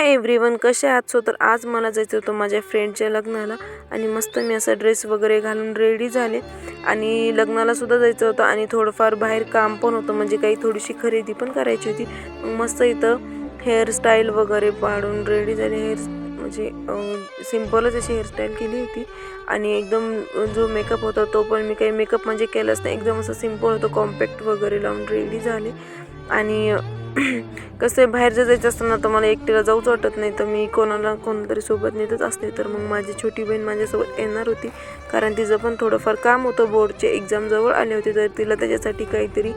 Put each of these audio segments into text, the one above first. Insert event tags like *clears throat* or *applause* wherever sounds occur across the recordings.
Hi everyone कसे आहात? So तर आज मला जायचं होतं माझ्या फ्रेंडच्या लग्नाला आणि मस्त मी असा ड्रेस वगैरे घालून रेडी झाले. आणि लग्नाला सुद्धा जायचं होतं आणि थोडंफार बाहेर काम पण होतं म्हणजे काही थोडीशी खरेदी पण करायची होती. मस्त इथं हेअरस्टाईल वगैरे पाडून रेडी झाले. हेअर म्हणजे सिम्पलच अशी हेअरस्टाईल केली होती. आणि एकदम जो मेकअप होता तो पण मी काही मेकअप म्हणजे केलाच नाही. एकदम असं सिंपल होतं. कॉम्पॅक्ट वगैरे लावून रेडी झाले. आणि *clears throat* कसं आहे बाहेर जर जायचं असताना तर मला एकटीला जाऊच वाटत नाही. तर मी कोणाला कोणतरी सोबत नेतच असते तर मग माझी छोटी बहीण माझ्यासोबत येणार होती. कारण तिचं पण थोडंफार काम होतं. बोर्डचे एक्झाम जवळ आले होते तर तिला त्याच्यासाठी काहीतरी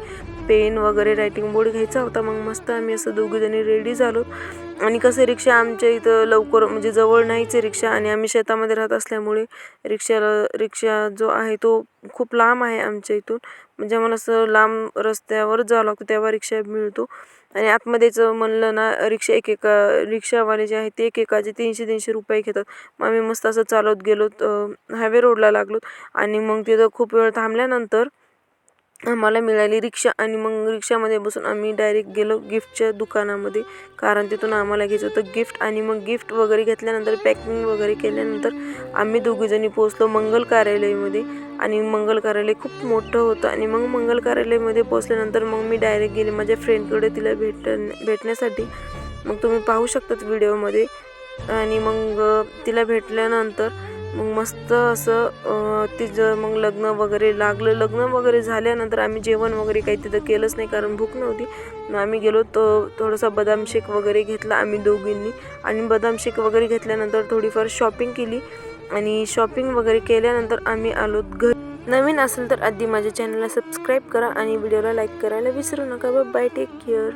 पेन वगैरे रायटिंग बोर्ड घ्यायचा होता. मग मस्त आम्ही असं दोघीजणी रेडी झालो. आणि कसं रिक्षा आमच्या इथं लवकर म्हणजे जवळ नाहीच आहे रिक्षा आणि आम्ही शेतामध्ये राहत असल्यामुळे रिक्षाला रिक्षा जो आहे तो खूप लांब आहे आमच्या इथून. म्हणजे आम्हाला असं लांब रस्त्यावर जावं लागतं तेव्हा रिक्षा मिळतो. आणि आतमध्येच म्हणलं ना रिक्षा एक एका रिक्षावाले जे आहेत ते एक एकाचे तीनशे तीनशे रुपये घेतात. मग आम्ही मस्त असं चालत गेलो हायवे रोडला लागलो. आणि मग तिथं खूप वेळ थांबल्यानंतर आम्हाला मिळाली रिक्षा आणि मग रिक्षामध्ये बसून आम्ही डायरेक्ट गेलो गिफ्टच्या दुकानामध्ये. कारण तिथून आम्हाला घ्यायचं होतं गिफ्ट आणि मग गिफ्ट वगैरे घेतल्यानंतर पॅकिंग वगैरे केल्यानंतर आम्ही दोघीजणी पोचलो मंगल कार्यालयामध्ये. आणि मंगल कार्यालय खूप मोठं होतं आणि मग मंगल कार्यालयामध्ये पोचल्यानंतर मग मी डायरेक्ट गेले माझ्या फ्रेंडकडे तिला भेट भेटण्यासाठी. मग तुम्ही पाहू शकतात व्हिडिओमध्ये आणि मग तिला भेटल्यानंतर मग मस्त असं तिचं मग लग्न वगैरे लागलं. लग्न वगैरे झाल्यानंतर आम्ही जेवण वगैरे काही तिथं केलंच नाही कारण भूक नव्हती. मग आम्ही गेलो तो थोडासा बदाम शेक वगैरे घेतला आम्ही दोघींनी. आणि बदाम शेक वगैरे घेतल्यानंतर थोडीफार शॉपिंग केली. आणि शॉपिंग वगैरे केल्यानंतर आम्ही आलो घरी. नवीन असेल तर आधी माझ्या चॅनलला सबस्क्राईब करा आणि व्हिडिओला लाईक करायला विसरू नका. Bye take care